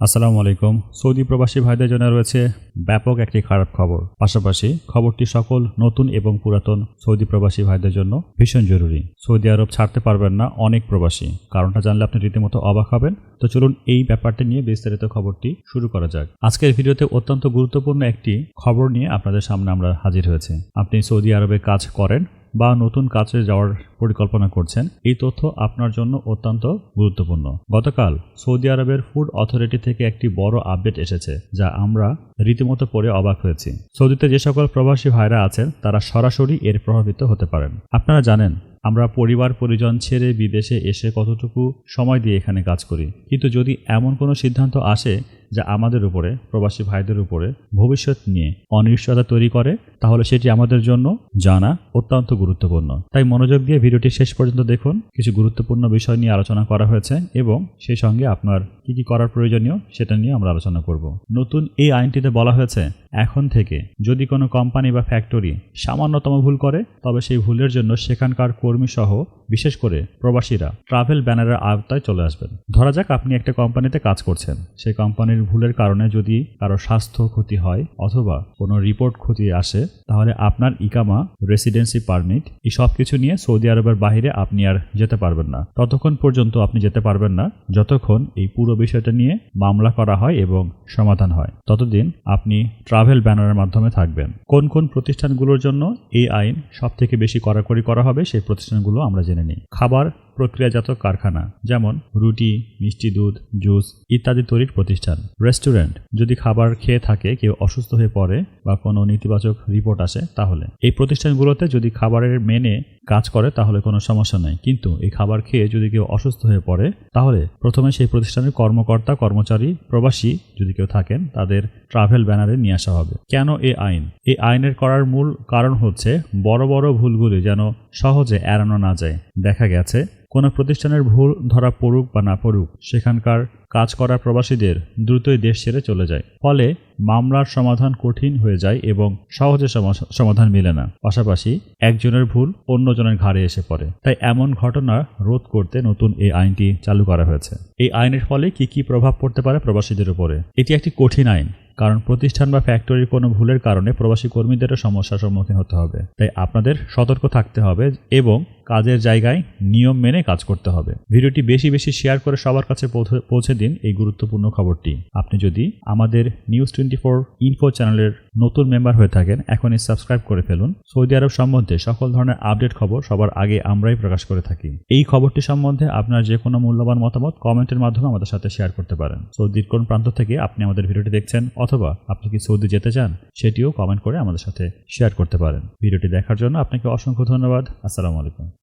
আসসালামু আলাইকুম। সৌদি প্রবাসী ভাইদের জন্য রয়েছে ব্যাপক একটি খারাপ খবর। পাশাপাশি খবরটি সকল নতুন এবং পুরাতন সৌদি প্রবাসী ভাইদের জন্য ভীষণ জরুরি। সৌদি আরব ছাড়তে পারবেন না অনেক প্রবাসী। কারণটা জানলে আপনি রীতিমতো অবাক হবেন। তো চলুন এই ব্যাপারটি নিয়ে বিস্তারিত খবরটি শুরু করা যাক। আজকের ভিডিওতে অত্যন্ত গুরুত্বপূর্ণ একটি খবর নিয়ে আপনাদের সামনে আমরা হাজির হয়েছে। আপনি সৌদি আরবে কাজ করেন বা নতুন কাজে যাওয়ার পরিকল্পনা করছেন। এই তথ্য আপনার জন্য অত্যন্ত গুরুত্বপূর্ণ। গতকাল সৌদি আরবের ফুড অথরিটি থেকে একটি বড় আপডেট এসেছে, যা আমরা রীতিমতো পড়ে অবাক হয়েছি। সৌদিতে যে সকল প্রবাসী ভাইরা আছেন, তারা সরাসরি এর প্রভাবিত হতে পারেন। আপনারা জানেন, আমরা পরিবার পরিজন ছেড়ে বিদেশে এসে কতটুকু সময় দিয়ে এখানে কাজ করি। কিন্তু যদি এমন কোনো সিদ্ধান্ত আসে যা আমাদের উপরে, প্রবাসী ভাইদের উপরে, ভবিষ্যৎ নিয়ে অনিশ্চয়তা তৈরি করে, তাহলে সেটি আমাদের জন্য জানা অত্যন্ত গুরুত্বপূর্ণ। তাই মনোযোগ দিয়ে ভিডিওটি শেষ পর্যন্ত দেখুন। কিছু গুরুত্বপূর্ণ বিষয় নিয়ে আলোচনা করা হয়েছে এবং সেই সঙ্গে আপনার কি কি করার প্রয়োজনীয় সেটা নিয়ে আমরা আলোচনা করব। নতুন এই আইনটিতে বলা হয়েছে, এখন থেকে যদি কোনো কোম্পানি বা ফ্যাক্টরি সামান্যতম ভুল করে, তবে সেই ভুলের জন্য সেখানকার কর্মী সহ বিশেষ করে প্রবাসীরা, ট্রাভেল ব্যানারের আওতায় চলে আসবেন। ধরা যাক আপনি একটা কোম্পানিতে কাজ করছেন। সেই কোম্পানির ভুলের কারণে যদি কারও স্বাস্থ্য ক্ষতি হয় অথবা কোনো রিপোর্ট ক্ষতি আসে, তাহলে আপনার ইকামা, রেসিডেন্সি পারমিট, এই সব কিছু নিয়ে সৌদি আরবের বাহিরে আপনি আর যেতে পারবেন না। ততক্ষণ পর্যন্ত আপনি যেতে পারবেন না, যতক্ষণ এই পুরো বিষয়টা নিয়ে মামলা করা হয় এবং সমাধান হয়। ততদিন আপনি ট্রাভেল ব্যানারের মাধ্যমে থাকবেন। কোন কোন প্রতিষ্ঠানগুলোর জন্য এই আইন সবথেকে বেশি কড়াকড়ি করা হবে সেই প্রতিষ্ঠানগুলো আমরা জেনে নিই। খাবার প্রক্রিয়াজাত কারখানা, যেমন রুটি, মিষ্টি দুধ, জুস ইত্যাদি তৈরির প্রতিষ্ঠান। রেস্টুরেন্ট, যদি খাবার খেয়ে থাকে, কেউ অসুস্থ হয়ে পড়ে বা কোনো নেতিবাচক রিপোর্ট আসে, তাহলে। এই প্রতিষ্ঠানগুলোতে যদি খাবারের মেনে কাজ করে, তাহলে কোনো সমস্যা নেই। কিন্তু এই খাবার খেয়ে যদি কেউ অসুস্থ হয়ে পড়ে, তাহলে প্রথমে সেই প্রতিষ্ঠানের কর্মকর্তা, কর্মচারী, প্রবাসী যদি কেউ থাকেন, তাদের ট্রাভেল ব্যানারে নিয়ে আসা হবে। কেন এই আইন? এই আইনের করার মূল কারণ হচ্ছে বড় বড় ভুলগুলি যেন সহজে এড়ানো না যায়। দেখা গেছে, কোনো প্রতিষ্ঠানের ভুল ধরা পড়ুক বা না পড়ুক, সেখানকার কাজ করা প্রবাসীদের দ্রুতই দেশ ছেড়ে চলে যায়। ফলে মামলার সমাধান কঠিন হয়ে যায় এবং সহজে সমা- সমাধান মেলে না। পাশাপাশি একজনের ভুল অন্যজনের ঘাড়ে এসে পড়ে। তাই এমন ঘটনা রোধ করতে নতুন এই আইনটি চালু করা হয়েছে। এই আইনের ফলে কি কি প্রভাব পড়তে পারে প্রবাসীদের উপরে? এটি একটি কঠিন আইন। কারণ প্রতিষ্ঠান বা ফ্যাক্টরির কোনো ভুলের কারণে প্রবাসী কর্মীদেরও সমস্যার সম্মুখীন হতে হবে। তাই আপনাদের সতর্ক থাকতে হবে এবং কাজের জায়গায় নিয়ম মেনে কাজ করতে হবে। ভিডিওটি বেশি বেশি শেয়ার করে সবার কাছে পৌঁছে- দিন এই গুরুত্বপূর্ণ খবরটি। আপনি যদি আমাদের নিউজ টোয়েন্টি ফোর ইনফো চ্যানেলের নতুন মেম্বার হয়ে থাকেন, এখনই সাবস্ক্রাইব করে ফেলুন। সৌদি আরব সম্বন্ধে সকল ধরনের আপডেট খবর সবার আগে আমরাই প্রকাশ করে থাকি। এই খবরটি সম্বন্ধে আপনার যে কোনো মূল্যবান মতামত কমেন্টের মাধ্যমে আমাদের সাথে শেয়ার করতে পারেন। সৌদির কোন প্রান্ত থেকে আপনি আমাদের ভিডিওটি দেখছেন অথবা আপনি কি সৌদি যেতে চান, সেটিও কমেন্ট করে আমাদের সাথে শেয়ার করতে পারেন। ভিডিওটি দেখার জন্য আপনাকে অসংখ্য ধন্যবাদ। আসসালামু আলাইকুম।